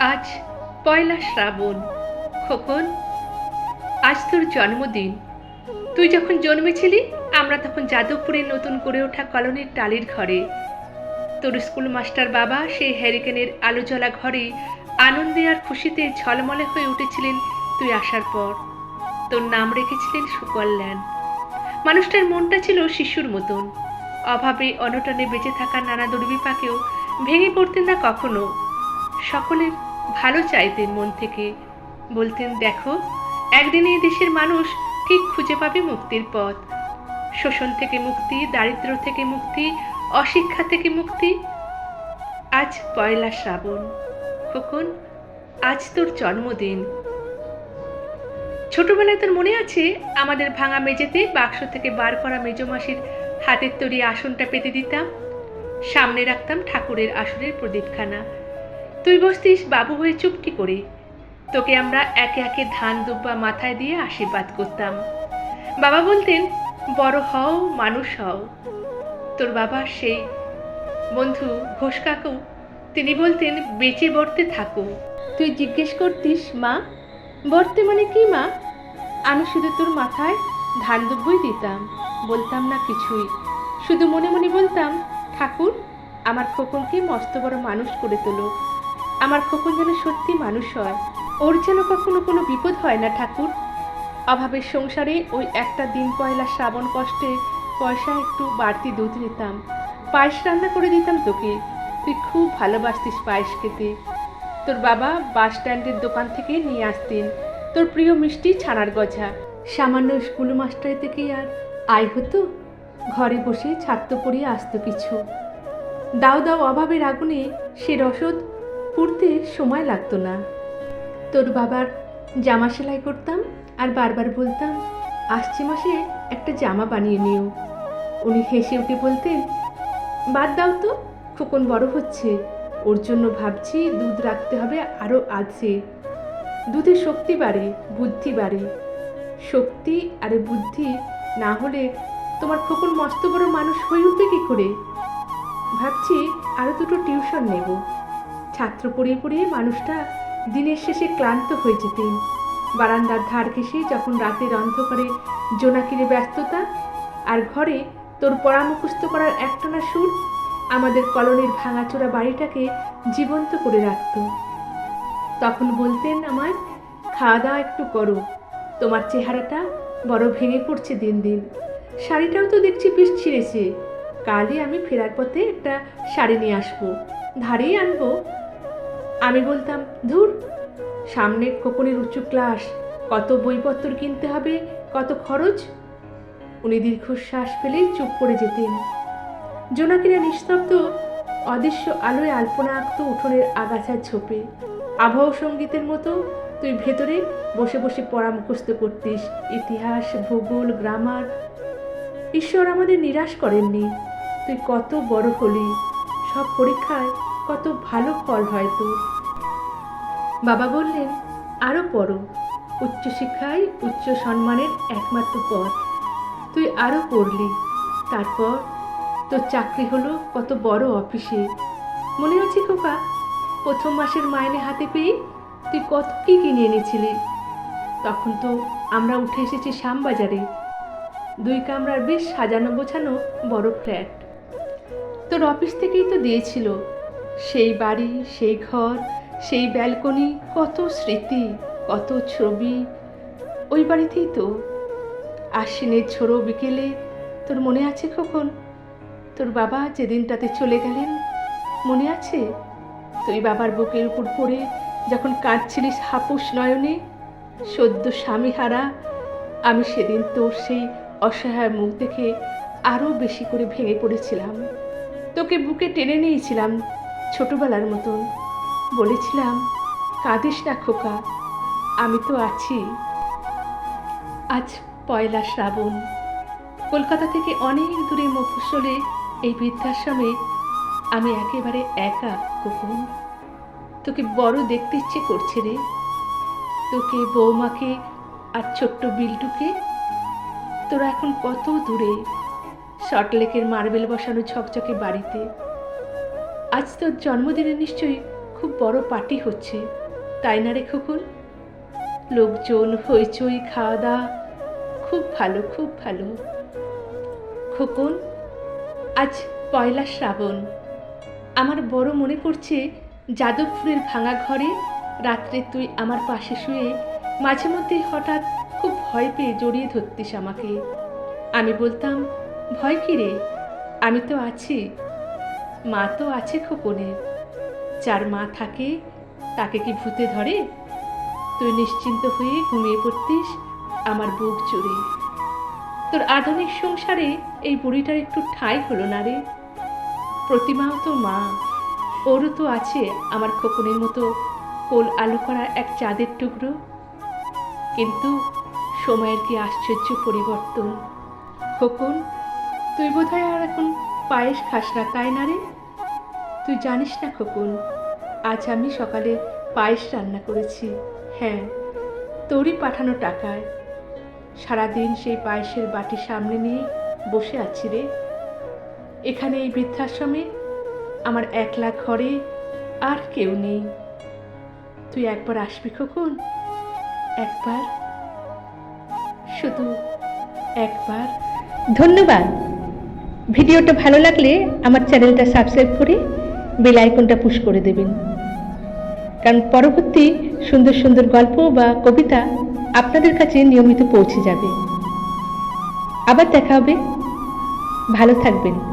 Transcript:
আজ পয়লা শ্রাবণ। খোকন, আজ তোর জন্মদিন। তুই যখন জন্মেছিলি, আমরা তখন যাদবপুরে নতুন করে ওঠা কলোনির টালির ঘরে। তোর স্কুল মাস্টার বাবা সেই হ্যারিকেনের আলো ঘরে আনন্দে আর খুশিতে ঝলমলে হয়ে উঠেছিলেন তুই আসার পর। তোর নাম রেখেছিলেন সুকল্যাণ। মানুষটার মনটা ছিল শিশুর মতন। অভাবে, অনটনে বেঁচে থাকা নানা দুর্বিপাকেও ভেঙে পড়তেন না কখনো। সকলের ভালো চাইতেন মন থেকে। বলতেন, দেখো, একদিন এই দেশের মানুষ ঠিক খুঁজে পাবে মুক্তির পথ। শোষণ থেকে মুক্তি দারিদ্র্য থেকে মুক্তি, অশিক্ষা থেকে মুক্তি। আজ পয়লা শ্রাবণ, খোকন, আজ তোর জন্মদিন। ছোটবেলায় তোর মনে আছে আমাদের ভাঙা মেঝেতে বাক্স থেকে বার করা মেজমাসির হাতের তৈরি আসনটা পেতে দিতাম? সামনে রাখতাম ঠাকুরের আসনের প্রদীপখানা। তুই বসতিস, বাবু হয়ে চুপটি করে। তোকে আমরা একে একে ধান দুব্বা মাথায় দিয়ে আশীর্বাদ করতাম। বাবা বলতেন, বড় হও, মানুষ হও। তোর বাবা সেই বন্ধু ঘোষ কাকু, তিনি বলতেন, বেঁচে বর্তে থাকো। তুই জিজ্ঞেস করতিস, মা বর্তে মানে কি, মা? আমি শুধু তোর মাথায় ধান দুব্বই দিতাম, বলতাম না কিছুই। শুধু মনে মনে বলতাম, ঠাকুর, আমার খোকনকে মস্ত বড় মানুষ করে তোলো আমার খোকন যেন সত্যি মানুষ হয়। ওর যেন কখনো কোনো বিপদ হয় না, ঠাকুর। অভাবের সংসারে ওই একটা দিন পয়লা শ্রাবণ কষ্টে পয়সা একটু বাড়তি দুধ নিতাম। পায়েস রান্না করে দিতাম তোকে। তুই খুব ভালোবাসতিস পায়েস খেতে। তোর বাবা বাস স্ট্যান্ডের দোকান থেকে নিয়ে আসতেন। তোর প্রিয় মিষ্টি ছানার গজা। সামান্য স্কুল মাস্টার থেকে আর আয় হতো? ঘরে বসে ছাত্র পড়িয়ে আসতো কিছু দাও দাও অভাবের আগুনে সে রসদ পুড়তে সময় লাগতো না। তোর বাবার জামা সেলাই করতাম আর বারবার বলতাম, আসছে মাসে একটা জামা বানিয়ে নিও। উনি হেসে উঠে বলতেন, বাদ দাও তো, খোকন বড় হচ্ছে। ওর জন্য ভাবছি দুধ রাখতে হবে আরও আছে। দুধে শক্তি বাড়ে, বুদ্ধি বাড়ে। শক্তি আরে বুদ্ধি না হলে তোমার খোকন মস্ত বড় মানুষ হয়ে উঠবে কী করে? ভাবছি আরও দুটো টিউশন নেব। ছাত্র পড়িয়ে পড়িয়ে মানুষটা দিনের শেষে ক্লান্ত হয়ে যেতেন। বারান্দার ধার ঘেসে যখন রাতের অন্ধকারে জোনাকিরে ব্যস্ততা আর ঘরে তোর পরামুখস্থ করার একটানা সুর আমাদের কলোনির ভাঙাচোরা বাড়িটাকে জীবন্ত করে রাখত। তখন বলতেন আমায় খাওয়া দাওয়া একটু করো। তোমার চেহারাটা বড় ভেঙে পড়ছে দিন দিন। শাড়িটাও তো দেখছি বেশ ছিঁড়েছে। কালই আমি ফেরার পথে একটা শাড়ি নিয়ে আসব। ধারেই আনব। আমি বলতাম, ধুর সামনে খোকনের উঁচু ক্লাস, কত বইপত্র কিনতে হবে, কত খরচ? উনি দীর্ঘশ্বাস ফেলেই চুপ করে যেতেন। জোনাকিরা নিস্তব্ধ, অদৃশ্য আলোয় আলপনা আঁকত উঠোনের আগাছার ছোপে আবহাওয়া সঙ্গীতের মতো, তুই ভেতরে বসে বসে পড়া মুখস্থ করতিস, ইতিহাস, ভূগোল, গ্রামার। ঈশ্বর আমাদের নিরাশ করেননি। তুই কত বড় হলি। সব পরীক্ষায় কত ভালো ফল হয় তোর বাবা বললেন আরও পড়ো। উচ্চশিক্ষায় উচ্চ সম্মানের একমাত্র পথ। তুই আরও পড়লি। তারপর তোর চাকরি হলো কত বড় অফিসে। মনে আছে খোকা, প্রথম মাসের মাইনে হাতে পেয়ে তুই কত কী কিনে এনেছিলি। তখন তো আমরা উঠে এসেছি শ্যামবাজারে। দুই কামরার বেশ সাজানো গোছানো বড় ফ্ল্যাট। তোর অফিস থেকেই তো দিয়েছিল। সেই বাড়ি, সেই ঘর, সেই ব্যালকনি, কত স্মৃতি, কত ছবি। ওই বাড়িতেই তো আশ্বিনের ছোড়ো বিকেলে তোর মনে আছে কখন? তোর বাবা যেদিনটাতে চলে গেলেন, মনে আছে? তুই বাবার বুকের উপর পড়ে যখন কাঁদছিলিস হাপুস নয়নে, সদ্য স্বামী হারা আমি সেদিন তোর সেই অসহায় মুখ দেখে আরও বেশি করে ভেঙে পড়েছিলাম। তোকে বুকে টেনে নিয়েছিলাম ছোটবেলার মতন। বলেছিলাম, কাঁদিস না খোকা, আমি তো আছি। আজ পয়লা শ্রাবণ। কলকাতা থেকে অনেক দূরে মফস্বলে এই বৃদ্ধাশ্রমে আমি একেবারে একা কোকন তোকে বড় দেখতে ইচ্ছে করছে রে। তোকে, বৌমাকে আর ছোট্ট বিল্টুকে? তোরা এখন কত দূরে? শর্টলেকের মার্বেল বসানো ঝকঝকে বাড়িতে। আজ তোর জন্মদিনে নিশ্চয়ই খুব বড় পার্টি হচ্ছে, তাই না রে খোকন? লোকজন, হইচই খাওয়া দাওয়া খুব ভালো খুব ভালো। খোকন, আজ পয়লা শ্রাবণ। আমার বড় মনে পড়ছে যাদবপুরের ভাঙা ঘরে রাত্রে তুই আমার পাশে শুয়ে মাঝে মধ্যেই হঠাৎ খুব ভয় পেয়ে জড়িয়ে ধরতিস আমাকে। আমি বলতাম, ভয় কি রে? আমি তো আছি মা তো আছে খোকনের যার মা থাকে, তাকে কি ভূতে ধরে? তুই নিশ্চিন্ত হয়ে ঘুমিয়ে পড়তিস আমার বুক জুড়ে। তোর আধুনিক সংসারে এই বুড়িটার একটু ঠাঁই হলো না রে। প্রতিমাও তো মা। ওরও তো আছে আমার খোকনের মতো কোল আলো করা এক চাঁদের টুকরো। কিন্তু সময়ের কি আশ্চর্য পরিবর্তন। খোকন, তুই বোধহয় আর এখন পায়েস খাস না, তাই না রে? তুই জানিস না খোকন, আজ আমি সকালে পায়েস রান্না করেছি। হ্যাঁ তোরই পাঠানো টাকায়। সারাদিন সেই পায়েসের বাটি সামনে নিয়ে বসে আছি রে। এখানে এই বৃদ্ধাশ্রমে আমার একলা ঘরে আর কেউ নেই। তুই একবার আসবি খোকন? একবার? শুধু একবার। ধন্যবাদ। ভিডিওটা ভালো লাগলে আমার চ্যানেলটা সাবস্ক্রাইব করে বেল আইকনটা পুশ করে দেবেন। কারণ পরবর্তী সুন্দর সুন্দর গল্প বা কবিতা আপনাদের কাছে নিয়মিত পৌঁছে যাবে। আবার দেখা হবে। ভালো থাকবেন।